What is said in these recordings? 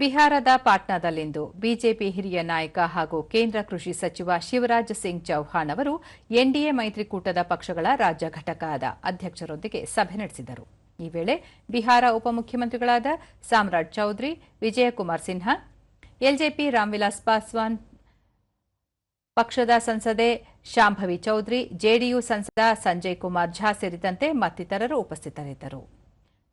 ಬಿಹಾರದ ಪಾಟ್ನಾದಲ್ಲಿಂದು ಬಿಜೆಪಿ ಹಿರಿಯ ನಾಯಕ ಹಾಗೂ ಕೇಂದ್ರ ಕೃಷಿ ಸಚಿವ ಶಿವರಾಜ್ ಸಿಂಗ್ ಚೌಹಾಣ್ ಅವರು ಎನ್ಡಿಎ ಮೈತ್ರಿಕೂಟದ ಪಕ್ಷಗಳ ರಾಜ್ಯ ಘಟಕದ ಅಧ್ಯಕ್ಷರೊಂದಿಗೆ ಸಭೆ ನಡೆಸಿದರು. ಈ ವೇಳೆ ಬಿಹಾರ ಉಪಮುಖ್ಯಮಂತ್ರಿಗಳಾದ ಸಾಮ್ರಾಟ್ ಚೌಧರಿ, ವಿಜಯಕುಮಾರ್ ಸಿನ್ಹಾ, ಎಲ್ಜೆಪಿ ರಾಮ್ವಿಲಾಸ್ ಪಾಸ್ವಾನ್, ಪಕ್ಷದ ಸಂಸದೆ ಶಾಂಭವಿ ಚೌಧರಿ, ಜೆಡಿಯು ಸಂಸದ ಸಂಜಯ್ ಕುಮಾರ್ ಝಾ ಸೇರಿದಂತೆ ಮತ್ತಿತರರು ಉಪಸ್ಥಿತರಿದ್ದರು.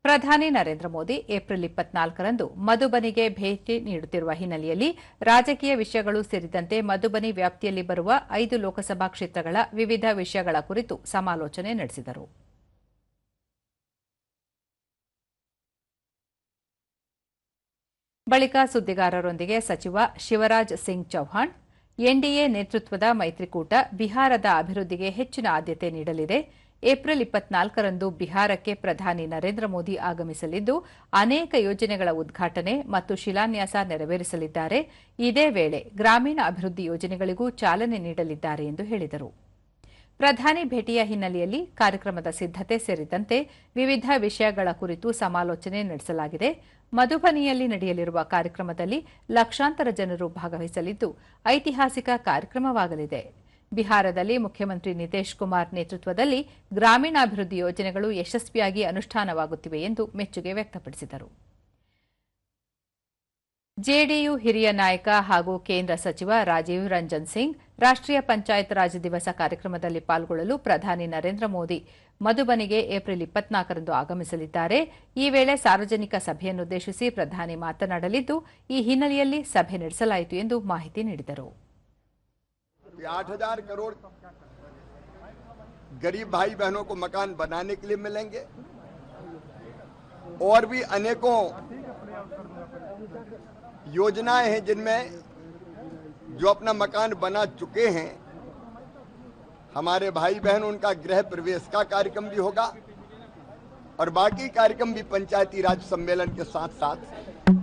ಪ್ರಧಾನಿ ನರೇಂದ್ರ ಮೋದಿ ಏಪ್ರಿಲ್ ಇಪ್ಪತ್ನಾಲ್ಕರಂದು ಮಧುಬನಿಗೆ ಭೇಟಿ ನೀಡುತ್ತಿರುವ ಹಿನ್ನೆಲೆಯಲ್ಲಿ ರಾಜಕೀಯ ವಿಷಯಗಳು ಸೇರಿದಂತೆ ಮಧುಬನಿ ವ್ಯಾಪ್ತಿಯಲ್ಲಿ ಬರುವ ಐದು ಲೋಕಸಭಾ ಕ್ಷೇತ್ರಗಳ ವಿವಿಧ ವಿಷಯಗಳ ಕುರಿತು ಸಮಾಲೋಚನೆ ನಡೆಸಿದರು. ಬಳಿಕ ಸುದ್ದಿಗಾರರೊಂದಿಗೆ ಸಚಿವ ಶಿವರಾಜ್ ಸಿಂಗ್ ಚೌಹಾಣ್, ಎನ್ಡಿಎ ನೇತೃತ್ವದ ಮೈತ್ರಿಕೂಟ ಬಿಹಾರದ ಅಭಿವೃದ್ಧಿಗೆ ಹೆಚ್ಚಿನ ಆದ್ಯತೆ ನೀಡಲಿದೆ. ಏಪ್ರಿಲ್ ಇಪ್ಪತ್ನಾಲ್ಕರಂದು ಬಿಹಾರಕ್ಕೆ ಪ್ರಧಾನಿ ನರೇಂದ್ರ ಮೋದಿ ಆಗಮಿಸಲಿದ್ದು, ಅನೇಕ ಯೋಜನೆಗಳ ಉದ್ಘಾಟನೆ ಮತ್ತು ಶಿಲಾನ್ಯಾಸ ನೆರವೇರಿಸಲಿದ್ದಾರೆ. ಇದೇ ವೇಳೆ ಗ್ರಾಮೀಣ ಅಭಿವೃದ್ಧಿ ಯೋಜನೆಗಳಿಗೂ ಚಾಲನೆ ನೀಡಲಿದ್ದಾರೆ ಎಂದು ಹೇಳಿದರು. ಪ್ರಧಾನಿ ಭೇಟಿಯ ಹಿನ್ನೆಲೆಯಲ್ಲಿ ಕಾರ್ಯಕ್ರಮದ ಸಿದ್ದತೆ ಸೇರಿದಂತೆ ವಿವಿಧ ವಿಷಯಗಳ ಕುರಿತು ಸಮಾಲೋಚನೆ ನಡೆಸಲಾಗಿದೆ. ಮಧುಬನಿಯಲ್ಲಿ ನಡೆಯಲಿರುವ ಕಾರ್ಯಕ್ರಮದಲ್ಲಿ ಲಕ್ಷಾಂತರ ಜನರು ಭಾಗವಹಿಸಲಿದ್ದು, ಐತಿಹಾಸಿಕ ಕಾರ್ಯಕ್ರಮವಾಗಲಿದೆ. ಬಿಹಾರದಲ್ಲಿ ಮುಖ್ಯಮಂತ್ರಿ ನಿತೀಶ್ ಕುಮಾರ್ ನೇತೃತ್ವದಲ್ಲಿ ಗ್ರಾಮೀಣಾಭಿವೃದ್ಧಿ ಯೋಜನೆಗಳು ಯಶಸ್ವಿಯಾಗಿ ಅನುಷ್ಠಾನವಾಗುತ್ತಿವೆ ಎಂದು ಮೆಚ್ಚುಗೆ ವ್ಯಕ್ತಪಡಿಸಿದರು. ಜೆಡಿಯು ಹಿರಿಯ ನಾಯಕ ಹಾಗೂ ಕೇಂದ್ರ ಸಚಿವ ರಾಜೀವ್ ರಂಜನ್ ಸಿಂಗ್ ರಾಷ್ಟ್ರೀಯ ಪಂಚಾಯತ್ ರಾಜ್ ದಿವಸ ಕಾರ್ಯಕ್ರಮದಲ್ಲಿ ಪಾಲ್ಗೊಳ್ಳಲು ಪ್ರಧಾನಿ ನರೇಂದ್ರ ಮೋದಿ ಮಧುಬನಿಗೆ ಏಪ್ರಿಲ್ ಇಪ್ಪತ್ನಾಲ್ಕರಂದು ಆಗಮಿಸಲಿದ್ದಾರೆ. ಈ ವೇಳೆ ಸಾರ್ವಜನಿಕ ಸಭೆಯನ್ನುದ್ದೇಶಿಸಿ ಪ್ರಧಾನಿ ಮಾತನಾಡಲಿದ್ದು, ಈ ಹಿನ್ನೆಲೆಯಲ್ಲಿ ಸಭೆ ನಡೆಸಲಾಯಿತು ಎಂದು ಮಾಹಿತಿ ನೀಡಿದರು. आठ हज़ार करोड़ गरीब भाई बहनों को मकान बनाने के लिए मिलेंगे। और भी अनेकों योजनाएँ हैं जिनमें जो अपना मकान बना चुके हैं, हमारे भाई बहन, उनका गृह प्रवेश का कार्यक्रम भी होगा और बाकी कार्यक्रम भी पंचायती राज सम्मेलन के साथ साथ